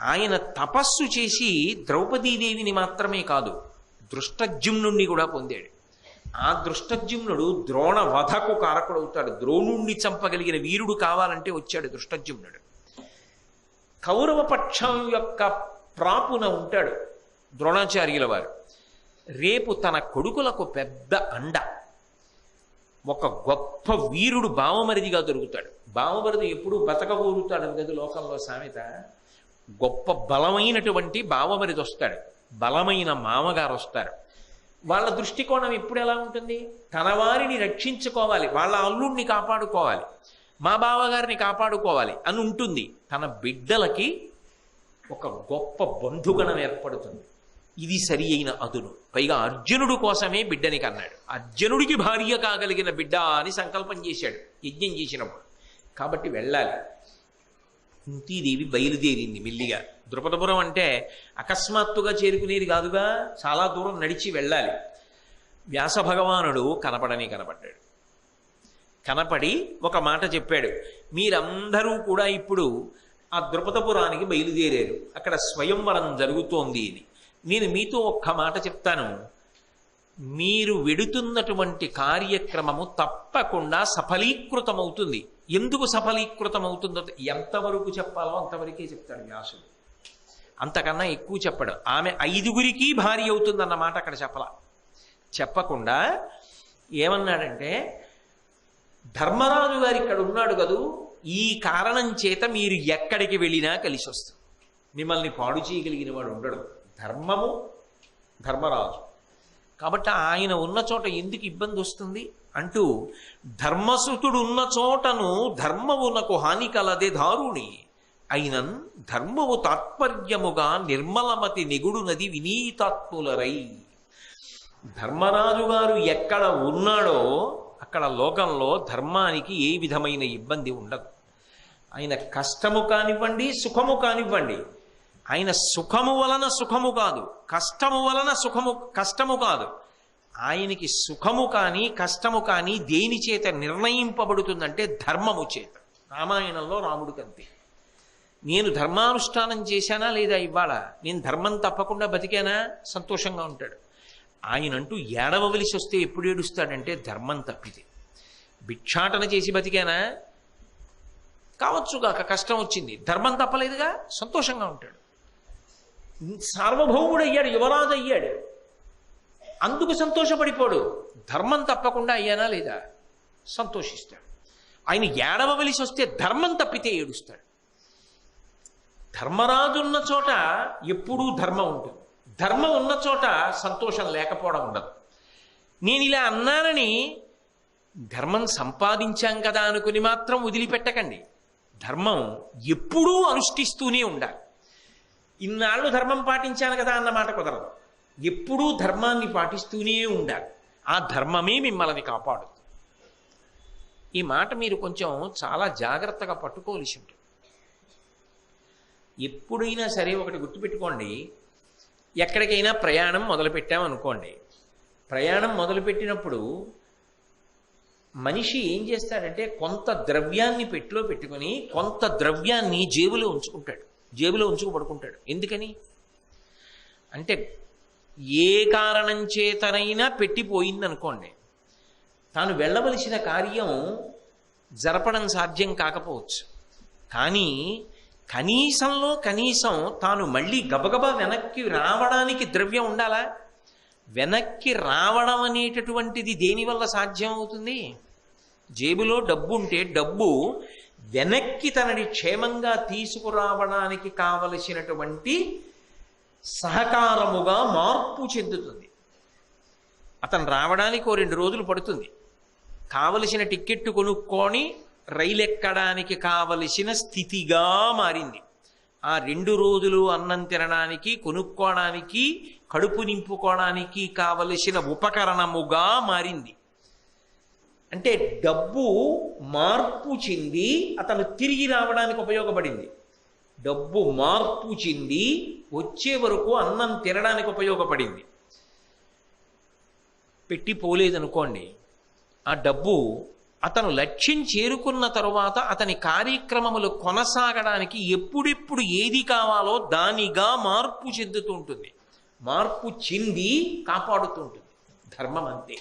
ఆయన తపస్సు చేసి ద్రౌపదీదేవిని మాత్రమే కాదు దృష్టజ్యుమ్నుణ్ణి కూడా పొందాడు. ఆ దృష్టజ్యుమ్నుడు ద్రోణ వధకు కారకుడవుతాడు. ద్రోణుణ్ణి చంపగలిగిన వీరుడు కావాలంటే వచ్చాడు దృష్టజ్యుమ్నుడు కౌరవ పక్షం యొక్క ప్రాపున ఉంటాడు ద్రోణాచార్యుల వారు. రేపు తన కొడుకులకు పెద్ద అండ. ఒక గొప్ప వీరుడు బావమరిదిగా దొరుకుతాడు. బావమరిది ఎప్పుడు బతకగోరుతాడు కదా లోకంలో సామెత. గొప్ప బలమైనటువంటి బావమరిది వస్తాడు. బలమైన మామగారు వస్తారు. వాళ్ళ దృష్టికోణం ఎప్పుడు ఎలా ఉంటుంది? తన వారిని రక్షించుకోవాలి. వాళ్ళ అల్లుడిని కాపాడుకోవాలి. మా బావగారిని కాపాడుకోవాలి అని ఉంటుంది. తన బిడ్డలకి ఒక గొప్ప బంధుగణం ఏర్పడుతుంది. ఇది సరి అయిన అదును. పైగా అర్జునుడు కోసమే బిడ్డని కన్నాడు. అర్జునుడికి భార్య కాగలిగిన బిడ్డ అని సంకల్పం చేశాడు. యజ్ఞం చేసినప్పుడు. కాబట్టి వెళ్ళాలి. కుంతీదేవి బయలుదేరింది మెల్లిగా. ద్రుపదపురం అంటే అకస్మాత్తుగా చేరుకునేది కాదుగా చాలా దూరం నడిచి వెళ్ళాలి. వ్యాస భగవానుడు కనపడని కనపడ్డాడు. కనపడి ఒక మాట చెప్పాడు మీరందరూ కూడా ఇప్పుడు ఆ ద్రుపదపురానికి బయలుదేరారు. అక్కడ స్వయంవరం జరుగుతోంది అని నేను మీతో ఒక్క మాట చెప్తాను. మీరు వెడుతున్నటువంటి కార్యక్రమము తప్పకుండా సఫలీకృతమవుతుంది. ఎందుకు సఫలీకృతమవుతుందో ఎంతవరకు చెప్పాలో అంతవరకే చెప్తాడు వ్యాసుడు. అంతకన్నా ఎక్కువ చెప్పడు. ఆమె ఐదుగురికి భార్య అవుతుందన్నమాట అక్కడ చెప్పాల. చెప్పకుండా ఏమన్నాడంటే ధర్మరాజు గారు ఇక్కడ ఉన్నాడు కదూ ఈ కారణం చేత మీరు ఎక్కడికి వెళ్ళినా కలిసి వస్తుంది మిమ్మల్ని పాడు చేయగలిగిన వాడు ఉండడు. ధర్మము ధర్మరాజు. కాబట్టి ఆయన ఉన్న చోట ఎందుకు ఇబ్బంది వస్తుంది? అంటూ ధర్మసుతుడు ఉన్న చోటను ధర్మమునకు హాని కలదే దారుణి. అయినన్ ధర్మము తాత్పర్యముగా నిర్మలమతి నిగుడు నది వినీతాత్ములరై. ధర్మరాజు గారు ఎక్కడ ఉన్నాడో అక్కడ లోకంలో ధర్మానికి ఏ విధమైన ఇబ్బంది ఉండదు. ఆయన కష్టము కానివ్వండి సుఖము కానివ్వండి ఆయన సుఖము వలన సుఖము కాదు. కష్టము వలన సుఖము కష్టము కాదు. ఆయనకి సుఖము కానీ కష్టము కానీ దేని చేత నిర్ణయింపబడుతుందంటే ధర్మము చేత. రామాయణంలో రాముడికంతే నేను ధర్మానుష్ఠానం చేశానా లేదా ఇవాళ నేను ధర్మం తప్పకుండా బతికానా? సంతోషంగా ఉంటాడు. ఆయన అంటూ ఏడవవలసి వస్తే ఎప్పుడు ఏడుస్తాడంటే ధర్మం తప్పితే. భిక్షాటన చేసి బతికానా? కావచ్చుగాక కష్టం వచ్చింది. ధర్మం తప్పలేదుగా? సంతోషంగా ఉంటాడు. సార్వభౌముడు అయ్యాడు యువరాజు అయ్యాడు అందుకు సంతోషపడిపోడు. ధర్మం తప్పకుండా అయ్యానా లేదా? సంతోషిస్తాడు. ఆయన ఏడవవలసి వస్తే ధర్మం తప్పితే ఏడుస్తాడు. ధర్మరాజు ఉన్న చోట ఎప్పుడూ ధర్మం ఉంటుంది ధర్మం ఉన్న చోట సంతోషం లేకపోవడం ఉండదు. నేను ఇలా అన్నానని ధర్మం సంపాదించాం కదా అనుకుని మాత్రం వదిలిపెట్టకండి. ధర్మం ఎప్పుడూ అనుష్ఠిస్తూనే ఉండాలి. ఇన్నాళ్ళు ధర్మం పాటించాను కదా అన్న మాట కుదరదు. ఎప్పుడూ ధర్మాన్ని పాటిస్తూనే ఉండాలి. ఆ ధర్మమే మిమ్మల్ని కాపాడు ఈ మాట మీరు కొంచెం చాలా జాగ్రత్తగా పట్టుకోవలసి ఉంటుంది. ఎప్పుడైనా సరే ఒకటి గుర్తుపెట్టుకోండి. ఎక్కడికైనా ప్రయాణం మొదలుపెట్టామనుకోండి ప్రయాణం మొదలుపెట్టినప్పుడు మనిషి ఏం చేస్తాడంటే కొంత ద్రవ్యాన్ని పెట్టిలో పెట్టుకొని కొంత ద్రవ్యాన్ని జేబులో ఉంచుకుంటాడు. జేబులో ఉంచుకు పడుకుంటాడు. ఎందుకని? అంటే ఏ కారణం చేతనైనా పెట్టిపోయిందనుకోండి. తాను వెళ్ళవలసిన కార్యం జరపడం సాధ్యం కాకపోవచ్చు. కానీ కనీసంలో కనీసం తాను మళ్ళీ గబగబా వెనక్కి రావడానికి ద్రవ్యం ఉండాలా? వెనక్కి రావడం అనేటటువంటిది దేనివల్ల సాధ్యం అవుతుంది జేబులో డబ్బు ఉంటే డబ్బు వెనక్కి తనని క్షేమంగా తీసుకురావడానికి కావలసినటువంటి సహకారముగా మార్పు చెందుతుంది. అతను రావడానికి ఓ రెండు రోజులు పడుతుంది. కావలసిన టిక్కెట్టు కొనుక్కొని రైలు ఎక్కడానికి కావలసిన స్థితిగా మారింది. ఆ రెండు రోజులు అన్నం తినడానికి కొనుక్కోవడానికి కడుపు నింపుకోవడానికి కావలసిన ఉపకరణముగా మారింది. అంటే డబ్బు మార్పు చెంది అతను తిరిగి రావడానికి ఉపయోగపడింది. డబ్బు మార్పు చెంది వచ్చే వరకు అన్నం తినడానికి ఉపయోగపడింది. పెట్టి పోలేదనుకోండి ఆ డబ్బు అతను లక్ష్యం చేరుకున్న తరువాత అతని కార్యక్రమములు కొనసాగడానికి ఎప్పుడెప్పుడు ఏది కావాలో దానిగా మార్పు చెందుతూ ఉంటుంది. మార్పు చెంది కాపాడుతుంటుంది ధర్మం అంతే.